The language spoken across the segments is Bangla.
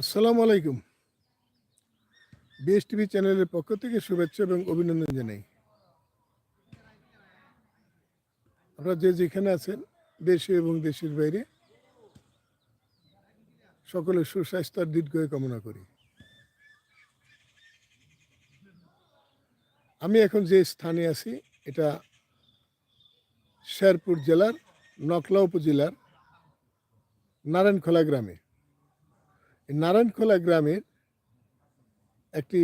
আসসালামু আলাইকুম। বিএস টিভি চ্যানেলের পক্ষ থেকে শুভেচ্ছা এবং অভিনন্দন জানাই। আপনারা যে যেখানে আছেন, দেশে এবং দেশের বাইরে, সকলের সুস্বাস্থ্য আর দীর্ঘায়ু কামনা করি। আমি এখন যে স্থানে আছি, এটা শেরপুর জেলার নকলা উপজেলার নারায়ণখোলা গ্রামে। নারায়ণখোলা গ্রামের একটি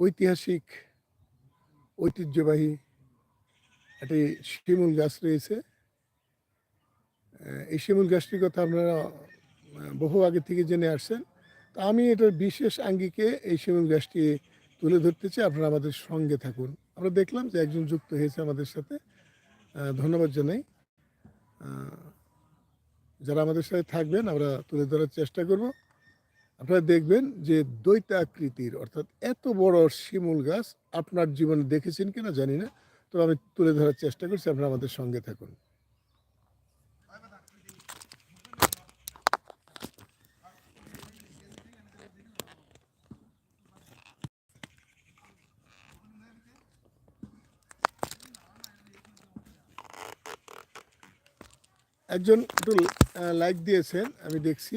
ঐতিহাসিক ঐতিহ্যবাহী একটি শিমুল গাছ রয়েছে। এই শিমুল গাছটির কথা আপনারা বহু আগে থেকে জেনে আসছেন। তা আমি এটার বিশেষ আঙ্গিকে এই শিমুল গাছটি তুলে ধরতে চাই আপনারা আমাদের সঙ্গে থাকুন। আমরা দেখলাম যে একজন যুক্ত হয়েছে আমাদের সাথে। ধন্যবাদ জানাই। যারা আমাদের সাথে থাকবেন, আমরা তুলে ধরার চেষ্টা করব। আপনারা দেখবেন যে দ্বৈতাকৃতির, অর্থাৎ এত বড় শিমুল গাছ আপনার জীবনে দেখেছেন কিনা জানি না তো আমি তুলে ধরার চেষ্টা করছি, আপনারা আমাদের সঙ্গে থাকুন। একজন একটু লাইক দিয়েছেন, আমি দেখছি।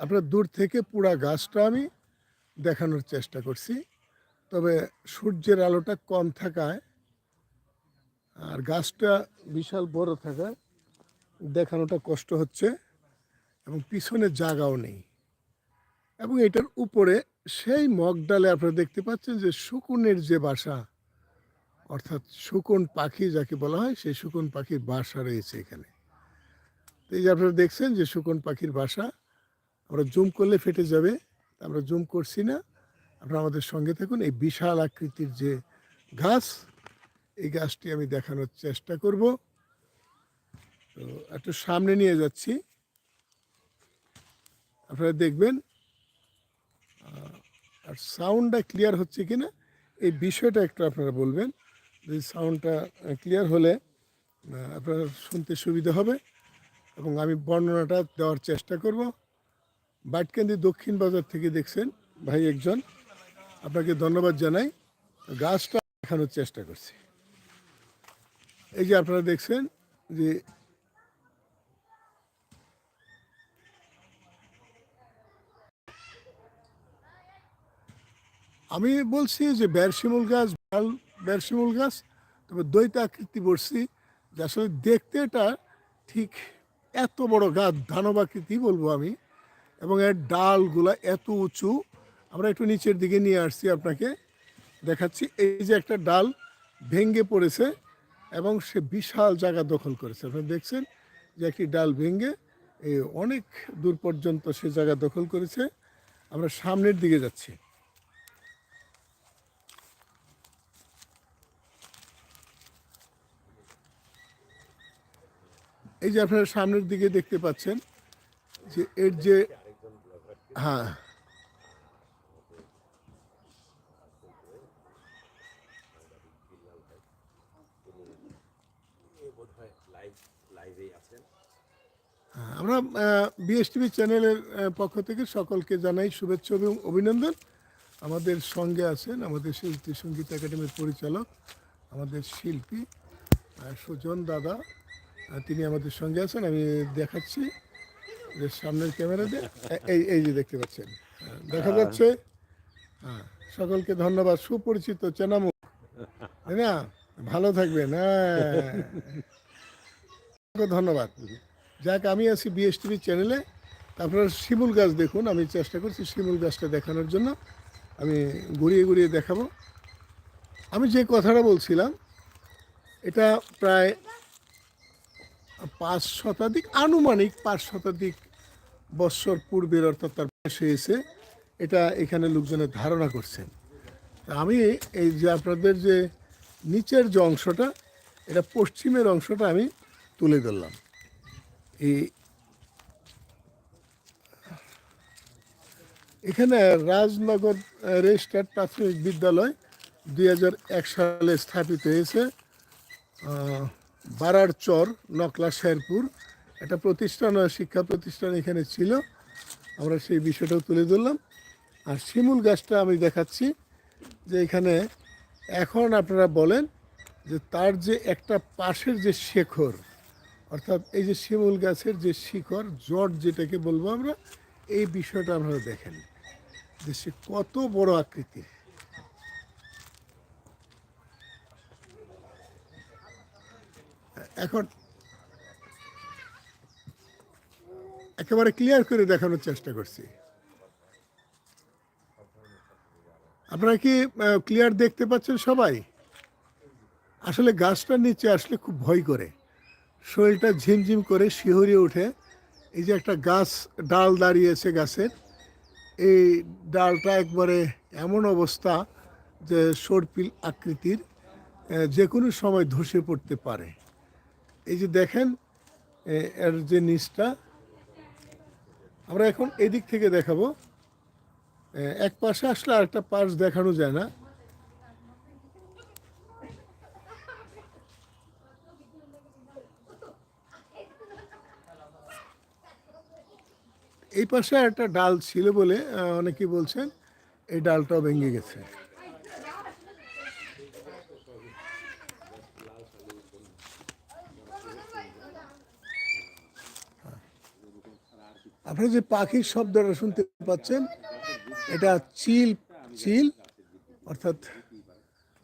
আপনার দূর থেকে পুরা গাছটা আমি দেখানোর চেষ্টা করছি, তবে সূর্যের আলোটা কম থাকায় আর গাছটা বিশাল বড় থাকায় দেখানোটা কষ্ট হচ্ছে এবং পিছনে জায়গাও নেই। এবং এটার উপরে সেই মগডালে আপনারা দেখতে পাচ্ছেন যে শকুনের যে বাসা, অর্থাৎ শকুন পাখি যাকে বলা হয়, সেই শকুন পাখির বাসা রয়েছে এখানে। এই যে আপনারা দেখছেন যে শকুন পাখির বাসা, আমরা জুম করলে ফেটে যাবে আমরা জুম করছি না। আপনারা আমাদের সঙ্গে থাকুন, এই বিশাল আকৃতির যে গাছ এই গাছটি আমি দেখানোর চেষ্টা করব। তো একটু সামনে নিয়ে যাচ্ছি। আপনারা দেখবেন আর সাউন্ডটা ক্লিয়ার হচ্ছে কি না এই বিষয়টা একটু আপনারা বলবেন। যদি সাউন্ডটা ক্লিয়ার হলে আপনার শুনতে সুবিধা হবে এবং আমি বর্ণনাটা দেওয়ার চেষ্টা করব। বাটকান্দি দক্ষিণ বাজার থেকে দেখছেন ভাই একজন। আপনাকে ধন্যবাদ জানাই। গাছটা দেখানোর চেষ্টা করছি। এই যে আপনারা দেখছেন যে আমি বলছি যে ব্যারশিমুল গাছ বেল- ব্যারশিমুল গাছ, তবে দ্বৈত আকৃতি বলছি যে আসলে দেখতে এটা ঠিক এত বড় গাছ ধানব আকৃতি বলব আমি, এবং এর ডালগুলা এত উঁচু। আমরা একটু নিচের দিকে নিয়ে আসছি আপনাকে, দেখাচ্ছি। এই যে একটা ডাল ভেঙে পড়েছে এবং সে বিশাল জায়গা দখল করেছে। আপনি দেখছেন যে একটি ডাল ভেঙে অনেক দূর পর্যন্ত সে জায়গা দখল করেছে। আমরা সামনের দিকে যাচ্ছি। এই যে আপনারা সামনের দিকে দেখতে পাচ্ছেন যে এর যে হ্যাঁ হ্যাঁ, আমরা বিএসটিভি চ্যানেলের পক্ষ থেকে সকলকে জানাই শুভেচ্ছা এবং অভিনন্দন। আমাদের সঙ্গে আছেন আমাদের শিল্পী সংগীত একাডেমির পরিচালক আমাদের শিল্পী সুজন দাদা। তিনি আমাদের সঙ্গে আছেন। আমি দেখাচ্ছি যে সামনের ক্যামেরা দিয়ে এই এই যে দেখতে পাচ্ছেন। হ্যাঁ, দেখা যাচ্ছে। হ্যাঁ সকলকে ধন্যবাদ। সুপরিচিত চেনামুখ। তাই না? ভালো থাকবেন। হ্যাঁ। ধন্যবাদ। যাক, আমি আছি বিএসটিভি চ্যানেলে আপনারা শিমুল গাছ দেখুন, আমি চেষ্টা করছি শিমুল গাছটা দেখানোর জন্য। আমি ঘুরিয়ে ঘুরিয়ে দেখাবো। আমি যে কথাটা বলছিলাম, এটা প্রায় পাঁচ শতাধিক, আনুমানিক পাঁচ শতাধিক বৎসর পূর্বের অর্থাৎ তার বয়স হয়েছে এটা এখানে লোকজনের ধারণা করছেন তা আমি এই যে আপনাদের যে নিচের যে অংশটা, এটা পশ্চিমের অংশটা আমি তুলে ধরলাম। এখানে রাজনগর রেজিস্টার্ড প্রাথমিক বিদ্যালয় দুই হাজার এক সালে স্থাপিত হয়েছে বারার চর, নকলা শেরপুর। একটা প্রতিষ্ঠান শিক্ষা প্রতিষ্ঠান এখানে ছিল, আমরা সেই বিষয়টাও তুলে ধরলাম। আর শিমুল গাছটা আমি দেখাচ্ছি, যে এখানে এখন আপনারা বলেন যে তার যে একটা পাশের যে শেখর অর্থাৎ এই যে শিমুল গাছের যে শিকড় জট যেটাকে বলব আমরা, এই বিষয়টা আপনারা দেখেন। যে সে কত বড় আকৃতির। এখন একেবারে ক্লিয়ার করে দেখানোর চেষ্টা করছি। আপনারা কি ক্লিয়ার দেখতে পাচ্ছেন সবাই? আসলে গাছটার নিচে আসলে খুব ভয় করে। শরীরটা ঝিমঝিম করে শিহরিয়ে ওঠে। এই যে একটা গাছ, ডাল দাঁড়িয়েছে গাছের এই ডালটা একবারে এমন অবস্থা যে সর্পিল আকৃতির যে কোনো সময় ধসে পড়তে পারে। এই যে দেখেন এর যে নিচটা, আমরা এখন এদিক থেকে দেখাবো। এক পাশে আসলে আরেকটা পাশ দেখানো যায় না। এই পাশে একটা ডাল ছিল বলে অনেকে বলছেন এই ডালটাও ভেঙে গেছে। আপনারা যে পাখির শব্দটা শুনতে পাচ্ছেন, এটা চিল চিল, অর্থাৎ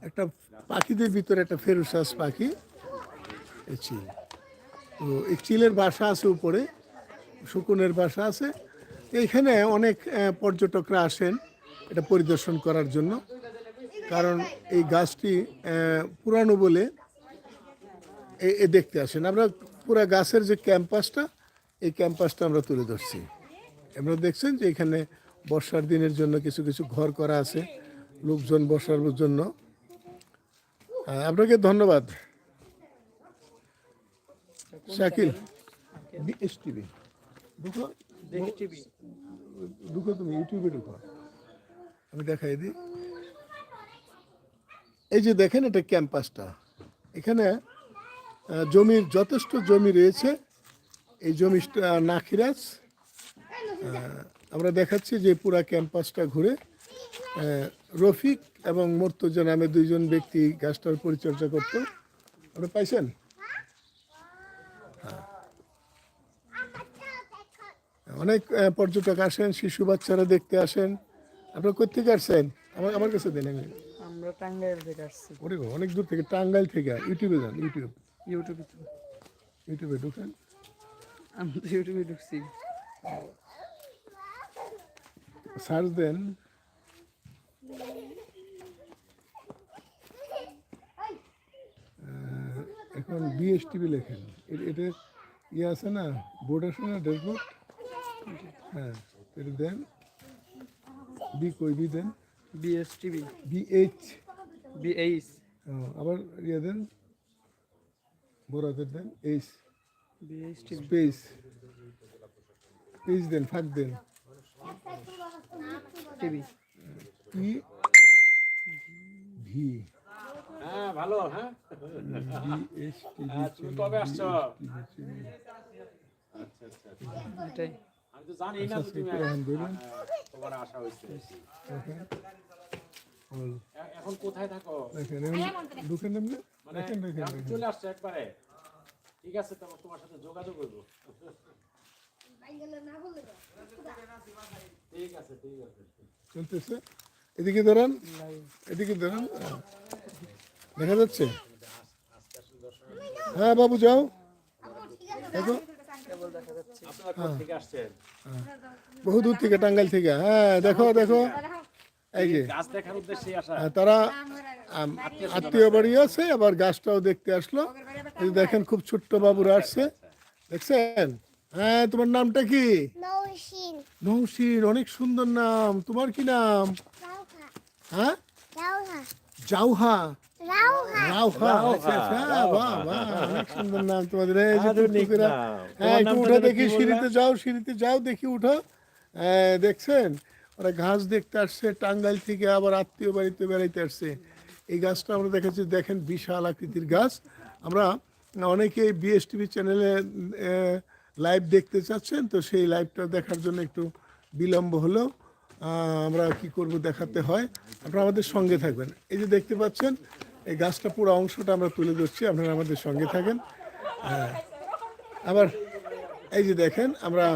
একটা পাখিদের ভিতরে একটা ফেরুসাস পাখি, এই চিল। তো এই চিলের বাসা আছে উপরে। শকুনের বাসা আছে। এইখানে অনেক পর্যটকরা আসেন এটা পরিদর্শন করার জন্য। কারণ এই গাছটি পুরানো বলে এ- দেখতে আসেন। আমরা পুরা গাছের যে ক্যাম্পাসটা এই ক্যাম্পাসটা আমরা তুলে ধরছি। আপনারা দেখছেন যে এখানে বর্ষার দিনের জন্য কিছু কিছু ঘর করা আছে লোকজন বসার জন্য। আপনাকে ধন্যবাদ। Shakil BS TV. ঢুকো ঢুকো তুমি ইউটিউবে ঢুকো। আমি দেখাই দিই। এই যে দেখেন এটা ক্যাম্পাসটা। এখানে জমির যথেষ্ট জমি রয়েছে। এই জমিটা নাখিরাজ। আমরা দেখাচ্ছি যে পুরা ক্যাম্পাসটা ঘুরে। রফিক এবং মর্তজা নামে দুইজন ব্যক্তি গাছটার পরিচর্যা করতো। আপনি পাইছেন? অনেক পর্যটক আসেন শিশু বাচ্চারা দেখতে আসেন। আপনারা কোথেকে আসছেন? আমার আমার কাছে দেন আমি। আমরা টাঙ্গাইল থেকে আসছি। ওরে অনেক দূর থেকে টাঙ্গাইল থেকে। ইউটিউবে যান ইউটিউব। ইউটিউবে ইউটিউবে ঢুকেন। আমি ইউটিউবে ঢুকছি। সার্চ দেন। এখন বিএসটিভি লেখেন। এটা ইয়ে আছে না? বোর্ড আছে না? ড্যাশবোর্ড? হ্যাঁ এটা দেন। বি কই বি দেন? বিএস টিভি বিএইচ বিএইচ আবার ইয়ে দেন। বড়দের দেন এইচ স্পেস পেজ দেন ফাঁক দেন। টিভি ই ভি হ্যাঁ ভালো হ্যাঁ। কবে আসছো এটাই। আমি তো জানি না তুমি তোমার আশা হয়েছে এখন কোথায় থাকো? দেখেন মানে চলে আসছো একবারে। ঠিক আছে তোমার তোমার সাথে যোগাযোগ করব। ঠিক আছে ঠিক আছে। চলতেছে। এদিকে ধরেন। এদিকে ধরেন। হ্যাঁ। দেখা যাচ্ছে? হ্যাঁ বাবু যাও। দেখো। বহু দূর থেকে টাঙ্গাইল থেকে। হ্যাঁ দেখো দেখো। এই যে গাছ দেখার উদ্দেশ্যে আসা। আহ, তারা আত্মীয় বাড়ি আছে আবার গাছটাও দেখতে আসলো। এই দেখেন খুব ছোট্ট বাবুরা আসছে। দেখছেন? হ্যাঁ তোমার নামটা কি? নৌসিন। অনেক সুন্দর নাম। তোমার কি নাম? হ্যাঁ? জাউহা। আচ্ছা আচ্ছা। হ্যাঁ উঠে দেখি সিঁড়িতে যাও সিঁড়িতে যাও দেখি উঠো হ্যাঁ, দেখছেন ওরা ঘাস দেখতে আসছে টাঙ্গাইল থেকে আবার আত্মীয় বাড়িতে বেড়াইতে আসছে এই গাছটা আমরা দেখেছি দেখেন বিশাল আকৃতির গাছ আমরা অনেকে বিএসটিভি চ্যানেলে লাইভ দেখতে চাচ্ছেন তো সেই লাইভটা দেখার জন্য একটু বিলম্ব হলেও আহ, আমরা কি করব দেখাতে হয় আপনারা আমাদের সঙ্গে থাকবেন এই যে দেখতে পাচ্ছেন এই গাছটা পুরো অংশটা আমরা তুলে ধরছি, আপনারা আমাদের সঙ্গে থাকেন হ্যাঁ। আবার এই যে দেখেন, আমরা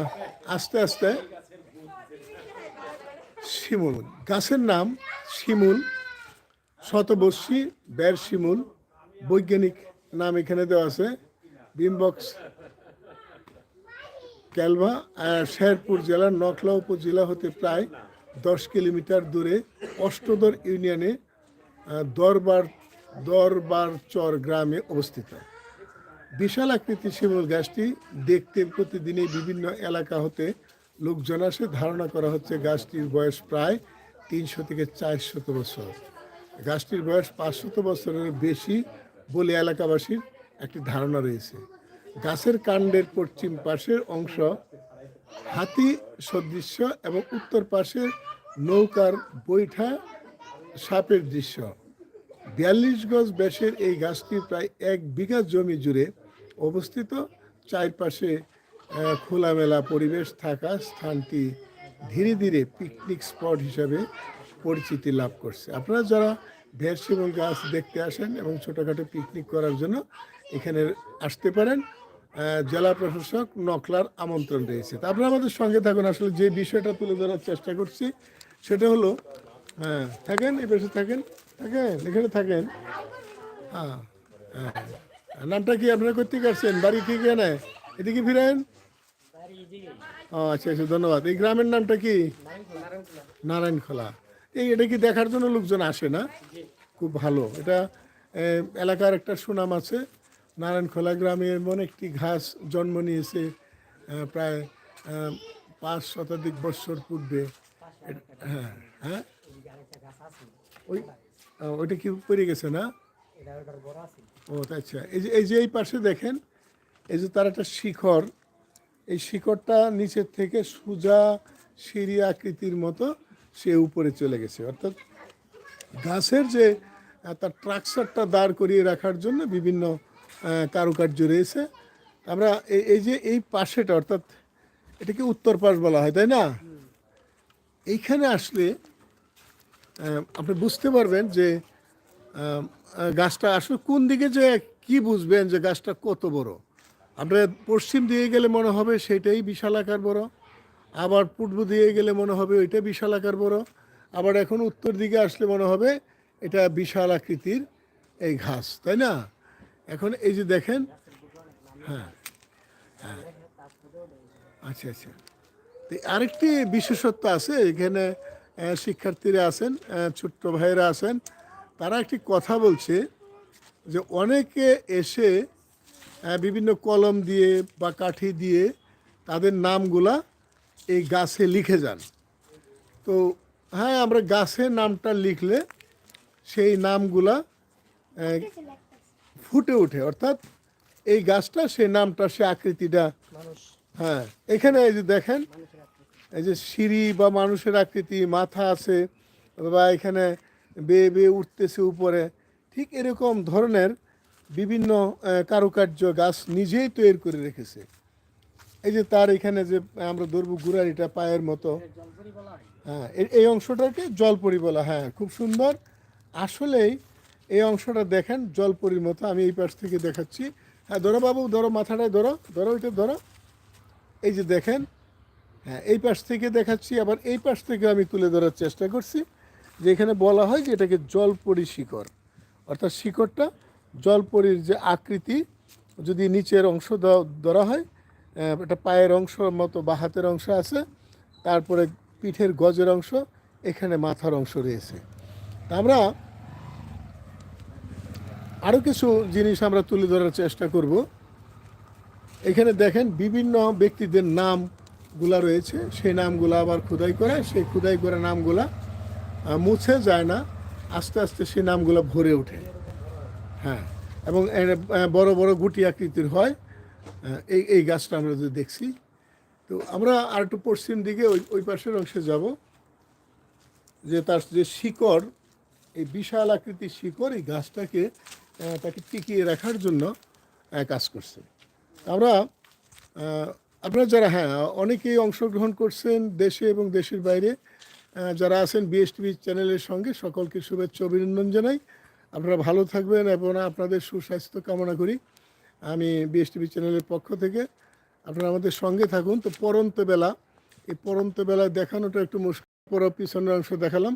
আস্তে আস্তে শিমুল, গাছের নাম শিমুল, শতবর্ষী বের শিমুল, বৈজ্ঞানিক নাম এখানে দেওয়া আছে, বিমবক্স, ক্যালভা শেরপুর জেলার নকলা উপজেলা হতে প্রায় দশ কিলোমিটার দূরে অষ্টদর ইউনিয়নে দরবার দরবার চর গ্রামে অবস্থিত। বিশাল আকৃতির শিমুল গাছটি দেখতে প্রতিদিনই বিভিন্ন এলাকা হতে লোকজন আসে। ধারণা করা হচ্ছে গাছটির বয়স প্রায় তিনশো থেকে চারশত বছর। গাছটির বয়স পাঁচশত বছরের বেশি বলে এলাকাবাসীর একটি ধারণা রয়েছে। গাছের কাণ্ডের পশ্চিম পাশের অংশ হাতি সদৃশ্য এবং উত্তর পাশের নৌকার বৈঠা সাপের দৃশ্য। বিয়াল্লিশ গজ ব্যাসের এই গাছটি প্রায় এক বিঘা জমি জুড়ে অবস্থিত। চারপাশে খোলামেলা পরিবেশ থাকা স্থানটি ধীরে ধীরে পিকনিক স্পট হিসাবে পরিচিতি লাভ করছে। আপনারা যারা ভেরসিমল গাছ দেখতে আসেন এবং ছোটোখাটো পিকনিক করার জন্য এখানে আসতে পারেন জেলা প্রশাসক নকলার আমন্ত্রণ রয়েছে। তা আপনারা আমাদের সঙ্গে থাকুন। আসলে যে বিষয়টা তুলে ধরার চেষ্টা করছি, সেটা হলো হ্যাঁ থাকেন, এই পাশে থাকেন থাকেন, এখানে থাকেন। হ্যাঁ হ্যাঁ। নামটা কি আপনারা করতে আসছেন? বাড়ি কি কেনে এদিকে ফিরেন? ও আচ্ছা আচ্ছা ধন্যবাদ। এই গ্রামের নামটা কি? নারায়ণখোলা। এই এটা কি দেখার জন্য লোকজন আসে না? খুব ভালো। এটা এলাকার একটা সুনাম আছে। নারায়ণখোলা গ্রামে এমন একটি ঘাস জন্ম নিয়েছে প্রায় পাঁচ শতাধিক বৎসর পূর্বে। হ্যাঁ হ্যাঁ। ওই ওইটা কি পড়ে গেছে না? ও আচ্ছা। এই যে এই যে এই পাশে দেখেন এই যে তার একটা শিখর এই শিখরটা নিচের থেকে সোজা সিঁড়ি আকৃতির মতো সে উপরে চলে গেছে। অর্থাৎ গাছের যে তার ট্রাকচারটা দাঁড় করিয়ে রাখার জন্য বিভিন্ন কারুকার্য রয়েছে। আমরা এই যে এই পাশেটা অর্থাৎ এটাকে উত্তর পাশ বলা হয় তাই না? এইখানে আসলে আপনি বুঝতে পারবেন যে গাছটা আসলে কোন দিকে যে কি বুঝবেন যে গাছটা কত বড়। আপনার পশ্চিম দিয়ে গেলে মনে হবে সেটাই বিশাল আকার বড়, আবার পূর্ব দিয়ে গেলে মনে হবে ওইটা বিশাল আকার বড়, আবার এখন উত্তর দিকে আসলে মনে হবে এটা বিশাল আকৃতির এই ঘাস, তাই না? এখন এই যে দেখেন হ্যাঁ হ্যাঁ আচ্ছা আচ্ছা। তো আরেকটি বিশেষত্ব আছে, এখানে শিক্ষার্থীরা আছেন ছোট্ট ভাইয়েরা আছেন তারা একটি কথা বলছে যে অনেকে এসে বিভিন্ন কলম দিয়ে বা কাঠি দিয়ে তাদের নামগুলা এই গাছে লিখে যান। তো হ্যাঁ আমরা গাছের নামটা লিখলে সেই নামগুলা ফুটে ওঠে। অর্থাৎ এই গাছটা সেই নামটা সে আকৃতিটা হ্যাঁ এখানে এই যে দেখেন এই যে সিঁড়ি বা মানুষের আকৃতি, মাথা আছে, বা এখানে বেয়ে বেয়ে উঠতেছে উপরে, ঠিক এরকম ধরনের বিভিন্ন কারুকার্য গাছ নিজেই তৈরি করে রেখেছে। এই যে তার এখানে যে আমরা ধরবো গুড়ারিটা পায়ের মতো। হ্যাঁ এই- অংশটাকে জলপরি বলা হ্যাঁ খুব সুন্দর। আসলেই এই অংশটা দেখেন জলপরির মতো, আমি এই পাশ থেকে দেখাচ্ছি। হ্যাঁ ধরো বাবু, ধরো মাথাটায় ধরো ধরো ওইটা ধরো। এই যে দেখেন হ্যাঁ এই পাশ থেকে দেখাচ্ছি, আবার এই পাশ থেকে আমি তুলে ধরার চেষ্টা করছি যে এখানে বলা হয় যে এটাকে জলপরি শিকড়। অর্থাৎ শিকড়টা জলপরির যে আকৃতি, যদি নিচের অংশ ধরা হয় এটা পায়ের অংশ মতো বা হাতের অংশ আছে, তারপরে পিঠের গজের অংশ, এখানে মাথার অংশ রয়েছে। আমরা আরও কিছু জিনিস আমরা তুলে ধরার চেষ্টা করব। এখানে দেখেন বিভিন্ন ব্যক্তিদের নামগুলা রয়েছে, সেই নামগুলো আবার খুদাই করে, সেই খুদাই করা নামগুলা মুছে যায় না, আস্তে আস্তে সেই নামগুলো ভরে ওঠে। হ্যাঁ এবং বড় বড় গুটি আকৃতির হয় এই এই গাছটা আমরা যদি দেখছি, তো আমরা আর একটু পশ্চিম দিকে ওই ওই পাশের অংশে যাব, যে তার যে শিকড়, এই বিশাল আকৃতির শিকড়, এই গাছটাকে তাকে টিকিয়ে রাখার জন্য কাজ করছে। আমরা আপনারা যারা হ্যাঁ অনেকেই অংশগ্রহণ করছেন দেশে এবং দেশের বাইরে যারা আছেন বিএসটিভি চ্যানেলের সঙ্গে, সকলকে শুভেচ্ছা, অভিনন্দন জানাই। আপনারা ভালো থাকবেন এবং আপনাদের সুস্বাস্থ্য কামনা করি। আমি বিএসটিভি চ্যানেলের পক্ষ থেকে আপনারা আমাদের সঙ্গে থাকুন। তো পরন্ত বেলা, এই পরন্ত বেলায় দেখানোটা একটু মুশকিল, পর পিছনের অংশ দেখালাম।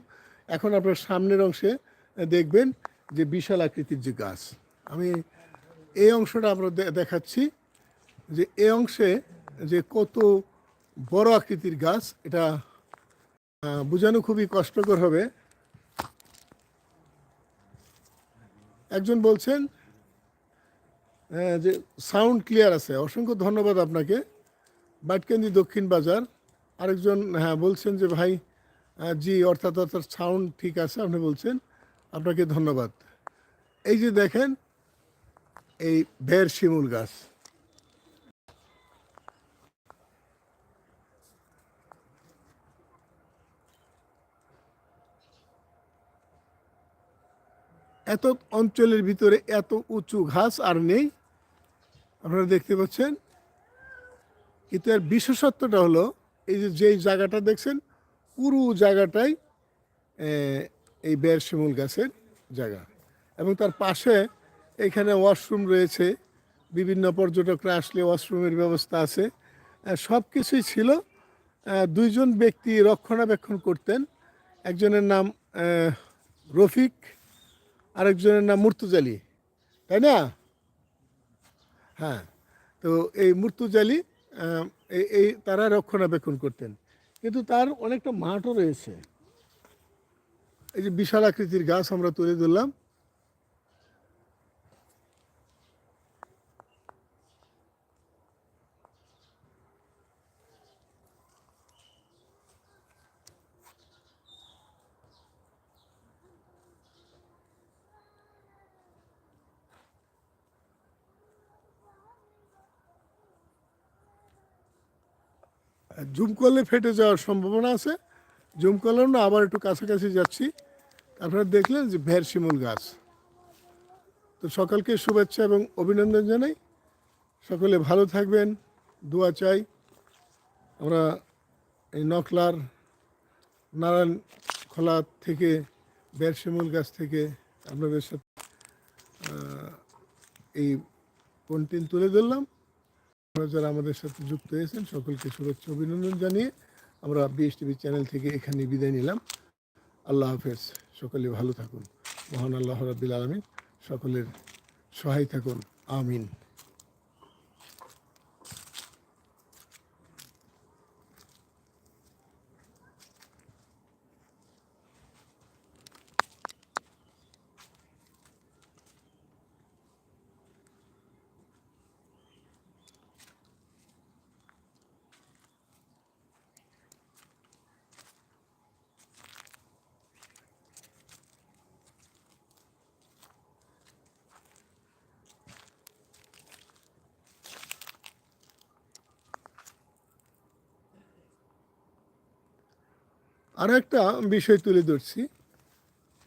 এখন আপনার সামনের অংশে দেখবেন যে বিশাল আকৃতির যে গাছ। আমি এই অংশটা আমরা দেখাচ্ছি যে এই অংশে যে কত বড় আকৃতির গাছ, এটা বোঝানো খুবই কষ্টকর হবে। একজন বলছেন যে সাউন্ড ক্লিয়ার আছে। অসংখ্য ধন্যবাদ আপনাকে। বাটকেন্দি দক্ষিণ বাজার। আরেকজন হ্যাঁ বলছেন যে, ভাই জি, অর্থাৎ অর্থাৎ সাউন্ড ঠিক আছে, আপনি বলছেন। আপনাকে ধন্যবাদ। এই যে দেখেন, এই ভের শিমুল গাছ। এত অঞ্চলের ভিতরে এত উঁচু ঘাস আর নেই। আপনারা দেখতে পাচ্ছেন? কিন্তু এর বিশেষত্বটা হলো, এই যে যেই জায়গাটা দেখছেন, পুরো জায়গাটাই এই বের শিমুল গাছের জায়গা। এবং তার পাশে এখানে ওয়াশরুম রয়েছে, বিভিন্ন পর্যটকরা আসলে ওয়াশরুমের ব্যবস্থা আছে। সব কিছুই ছিল। দুইজন ব্যক্তি রক্ষণাবেক্ষণ করতেন। একজনের নাম রফিক আরেকজনের নাম মূর্তুজালি তাই না? হ্যাঁ তো এই মূর্তুজালি এই তারা রক্ষণাবেক্ষণ করতেন। কিন্তু তার অনেকটা মাঠও রয়েছে। এই যে বিশাল আকৃতির গাছ আমরা তুলে ধরলাম। জুম করলে ফেটে যাওয়ার সম্ভাবনা আছে। জুম করলেও না, আবার একটু কাছাকাছি যাচ্ছি। তারপরে দেখলেন যে ভের শিমুল গাছ। তো সকলকে শুভেচ্ছা এবং অভিনন্দন জানাই। সকলে ভালো থাকবেন, দোয়া চাই। আমরা এই নকলার নারায়ণ খোলা থেকে বের শিমুল গাছ থেকে আপনাদের সাথে এই কন্টেন্ট তুলে ধরলাম। যারা আমাদের সাথে যুক্ত হয়েছেন, সকলকে শুভেচ্ছা, অভিনন্দন জানিয়ে আমরা বিএস টিভি চ্যানেল থেকে এখানে বিদায় নিলাম। আল্লাহ হাফেজ। সকলে ভালো থাকুন। মহান আল্লাহ রাবিল আলমিন। সকলের সহায় থাকুন। আমিন। আরও একটা বিষয় তুলে ধরছি।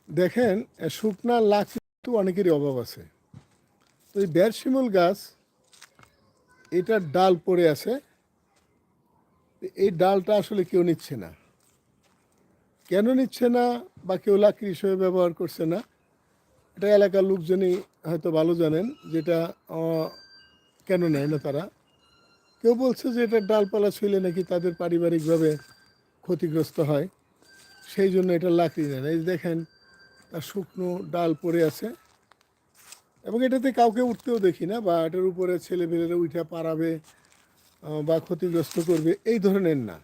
দেখেন শুকনা লাখ কিন্তু অনেকেরই অভাব আছে। তো এই বের শিমুল গাছ এটার ডাল পড়ে আছে। এই ডালটা আসলে কেউ নিচ্ছে না। কেন নিচ্ছে না বা কেউ লাকড়ি হিসেবে ব্যবহার করছে না? এটা এলাকার লোকজনই হয়তো ভালো জানেন, যেটা কেন নেয় না তারা? কেউ বলছে যে এটা ডালপালা ছুঁলে নাকি তাদের পারিবারিকভাবে ক্ষতিগ্রস্ত হয়। সেই জন্য এটা লাকড়ি নেয় না। এই দেখেন, তার শুকনো ডাল পড়ে আছে। এবং এটাতে কাউকে উঠতেও দেখি না বা এটার উপরে ছেলে পেলেরা উঠে পারাবে বা ক্ষতিগ্রস্ত করবে, এই ধরনের না।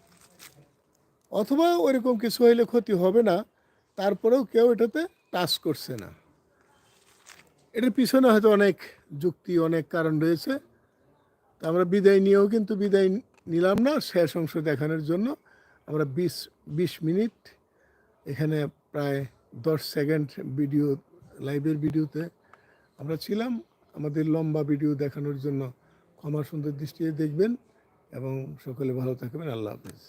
অথবা ওইরকম কিছু হইলে ক্ষতি হবে না, তারপরেও কেউ এটাতে টাচ করছে না। এটার পিছনে হয়তো অনেক যুক্তি, অনেক কারণ রয়েছে। তা আমরা বিদায় নিয়েও কিন্তু বিদায় নিলাম না। শেষ অংশ দেখানোর জন্য আমরা বিশ বিশ মিনিট এখানে প্রায় দশ সেকেন্ড ভিডিও, লাইভের ভিডিওতে আমরা ছিলাম। আমাদের লম্বা ভিডিও দেখানোর জন্য ক্ষমা সুন্দর দৃষ্টিতে দেখবেন এবং সকলে ভালো থাকবেন। আল্লাহ হাফিজ।